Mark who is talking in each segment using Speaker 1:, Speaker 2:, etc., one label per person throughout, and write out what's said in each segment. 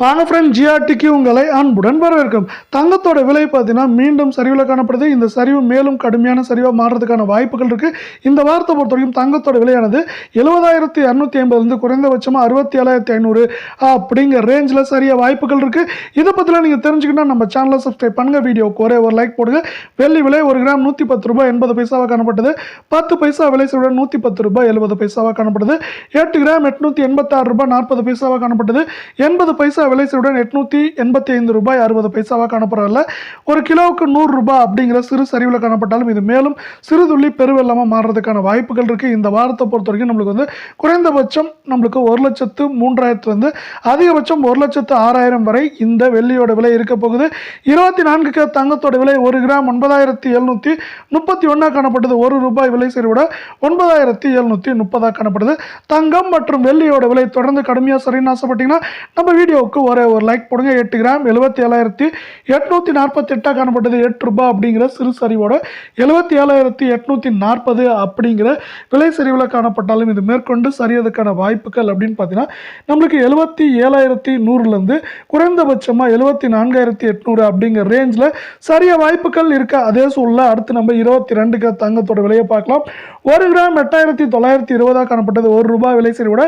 Speaker 1: பானஃப்ரெண்ட் ஜிஆர்டிக்கு உங்களை அன்புடன் வரவேற்கும். தங்கத்தோட விலை பார்த்தீங்கன்னா மீண்டும் சரிவில் காணப்படுது. இந்த சரிவு மேலும் கடுமையான சரிவாக மாறுறதுக்கான வாய்ப்புகள் இருக்குது இந்த வாரத்தை பொறுத்த வரைக்கும் தங்கத்தோட விலையானது எழுபதாயிரத்தி இரநூத்தி ஐம்பதுலேருந்து குறைந்தபட்சமாக அறுபத்தி ஏழாயிரத்தி ஐநூறு அப்படிங்கிற ரேஞ்சில் சரியாக வாய்ப்புகள் இருக்குது இதை பற்றிலாம் நீங்கள் தெரிஞ்சுக்கணும் நம்ம சேனலை சப்ஸ்கிரைப் பண்ணுங்கள் வீடியோவுக்கு ஒரே ஒரு லைக் போடுங்க. வெள்ளி விலை ஒரு கிராம் நூற்றி பத்து ரூபாய் எண்பது பைசாவாக காணப்பட்டது. பத்து பைசா விலை சொல்ல நூற்றி பத்து ரூபாய் எழுபது பைசாவாக காணப்படுது. எட்டு கிராம் எட்நூற்றி எண்பத்தாறு ரூபாய் நாற்பது பைசாவாக காணப்பட்டது. எண்பது பைசா விலை எட்நூற்றி எண்பத்தி ஐந்து ரூபாய் அறுபது பைசாவாக காணப்படுறதில்ல ஒரு கிலோவுக்கு நூறு ரூபாய் அப்படிங்கிற சிறு சரிவில் காணப்பட்டாலும் இது மேலும் சிறு துள்ளி பெருவெள்ளமாக மாறுறதுக்கான வாய்ப்புகள் இருக்குது இந்த வாரத்தை பொறுத்த வரைக்கும் நம்மளுக்கு வந்து குறைந்தபட்சம் நம்மளுக்கு ஒரு லட்சத்து மூன்றாயிரத்துலேருந்து அதிகபட்சம் ஒரு லட்சத்து ஆறாயிரம் வரை இந்த வெள்ளியோட விலை இருக்க போகுது. இருபத்தி நான்குக்கு தங்கத்தோட விலை ஒரு கிராம் ஒன்பதாயிரத்தி எழுநூற்றி முப்பத்தி ஒன்றா காணப்பட்டது. ஒரு ரூபாய் விலை சரிவிட ஒன்பதாயிரத்தி எழுநூற்றி முப்பதாக காணப்படுது. தங்கம் மற்றும் வெள்ளியோட விலை தொடர்ந்து கடுமையாக சரின்னு ஆசைப்பட்டீங்கன்னா நம்ம வீடியோவுக்கு ஒரே ஒரு லைக் போடுங்க. எட்டு கிராம் எழுபத்தி ஏழாயிரத்தி எட்நூற்றி நாற்பத்தி எட்டாக காணப்பட்டது. எட்டு ரூபா அப்படிங்கிற சிறு சரிவோட எழுபத்தி ஏழாயிரத்தி எட்நூற்றி நாற்பது அப்படிங்கிற விலை சரிவில் காணப்பட்டாலும் இது மேற்கொண்டு சரியதுக்கான வாய்ப்புகள் அப்படின்னு பார்த்தீங்கன்னா நம்மளுக்கு எழுபத்தி ஏழாயிரத்தி நூறுலேருந்து குறைந்தபட்சமாக எழுபத்தி நான்காயிரத்தி எட்நூறு அப்படிங்கிற ரேஞ்சில் சரிய வாய்ப்புகள் இருக்க? அதே சூழலில் அடுத்து நம்ம இருபத்தி ரெண்டுக்கு தங்கத்தோட விலையை பார்க்கலாம். ஒரு கிராம் எட்டாயிரத்தி தொள்ளாயிரத்தி இருபதாக காணப்பட்டது. ஒரு ரூபாய் விலை சரிவோட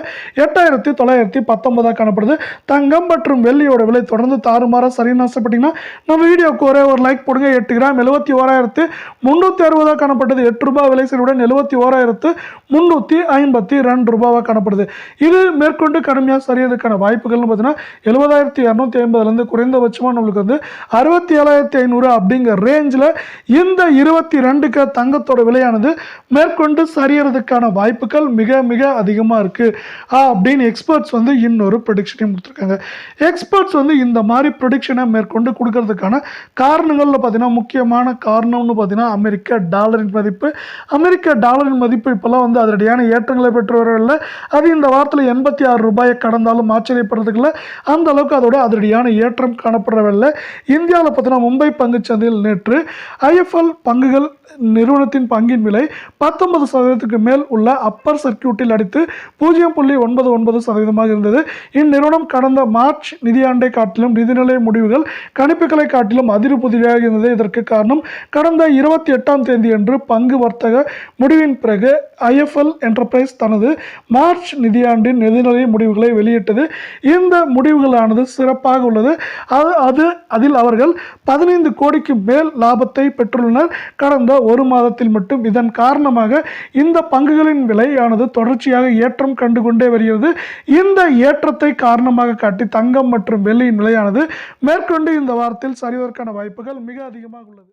Speaker 1: எட்டாயிரத்தி தொள்ளாயிரத்தி பத்தொன்பதாக காணப்படுது. தங்கம் மற்றும் வெள்ளியோட விலை தொடர்ந்து தாறுமாறாக சரின்னு ஆசைப்பட்டீங்கன்னா நம்ம வீடியோக்கு ஒரே ஒரு லைக் போடுங்க. எட்டு கிராம் எழுபத்தி ஓராயிரத்து முந்நூற்றி அறுபதாக காணப்பட்டது. எட்டு ரூபாய் விலை சரிவுடன் எழுபத்தி ஓராயிரத்து முந்நூற்றி ஐம்பத்தி ரெண்டு ரூபாவாக காணப்படுது. இது மேற்கொண்டு கடுமையாக சரியதுக்கான வாய்ப்புகள்னு பார்த்தீங்கன்னா எழுபதாயிரத்தி இரநூத்தி ஐம்பதுலேருந்து குறைந்தபட்சமாக நம்மளுக்கு வந்து அறுபத்தி ஏழாயிரத்தி ஐநூறு அப்படிங்கிற ரேஞ்சில் இந்த இருபத்தி ரெண்டுக்கு தங்கத்தோட விலையானது மேற்கொண்டு சரியறதுக்கான வாய்ப்புகள் மிக மிக அதிகமாக இருக்குது அப்படின்னு எக்ஸ்பர்ட்ஸ் வந்து இன்னொரு ப்ரொடிக்ஷனையும் கொடுத்துருக்காங்க. எக்ஸ்பர்ட்ஸ் வந்து இந்த மாதிரி ப்ரொடிக்ஷனை மேற்கொண்டு கொடுக்கறதுக்கான காரணங்களில் பார்த்தீங்கன்னா முக்கியமான காரணம்னு பார்த்தீங்கன்னா அமெரிக்க டாலரின் மதிப்பு. அமெரிக்க டாலரின் மதிப்பு இப்போல்லாம் வந்து அதிரடியான ஏற்றங்களை பெற்று வரவில்லை அது இந்த வாரத்தில் எண்பத்தி ஆறு ரூபாயை கடந்தாலும் ஆச்சரியப்படுறதுக்குள்ள அந்த அளவுக்கு அதோட அதிரடியான ஏற்றம் காணப்படவில்லை இந்தியாவில் பார்த்தீங்கன்னா மும்பை பங்குச்சந்தையில் நேற்று ஐஎஃப்எல் பங்குகள் நிறுவனத்தின் பங்கின் விலை பத்தொன்பது சதவீதத்துக்கு மேல் உள்ள அப்பர் சர்க்கியூட்டில் அடித்து பூஜ்ஜியம் புள்ளி ஒன்பது ஒன்பது சதவீதமாக இருந்தது. இந்நிறுவனம் கடந்த மார்ச் நிதியாண்டை காட்டிலும் நிதிநிலை முடிவுகள் கணிப்புகளை காட்டிலும் அதிர் புதிராக இருந்தது. இதற்கு காரணம் கடந்த இருபத்தி எட்டாம் தேதி அன்று பங்கு வர்த்தக முடிவின் பிறகு ஐஎஃப்எல் என்டர்பிரைஸ் தனது மார்ச் நிதியாண்டின் நிதிநிலை முடிவுகளை வெளியிட்டது. இந்த முடிவுகளானது சிறப்பாக உள்ளது. அது அது அதில் அவர்கள் பதினைந்து கோடிக்கு மேல் லாபத்தை பெற்றுள்ளனர். கடந்த ஒரு மாதத்தில் மட்டும். இதன் காரணமாக இந்த பங்குகளின் விலையானது தொடர்ச்சியாக ஏற்றம் கண்டு கொண்டே வருகிறது. இந்த ஏற்றத்தை காரணமாக காட்டி தங்கம் மற்றும் வெள்ளியின் விலையானது மேற்கொண்டு இந்த வாரத்தில் சரிவதற்கான வாய்ப்புகள் மிக அதிகமாக உள்ளது.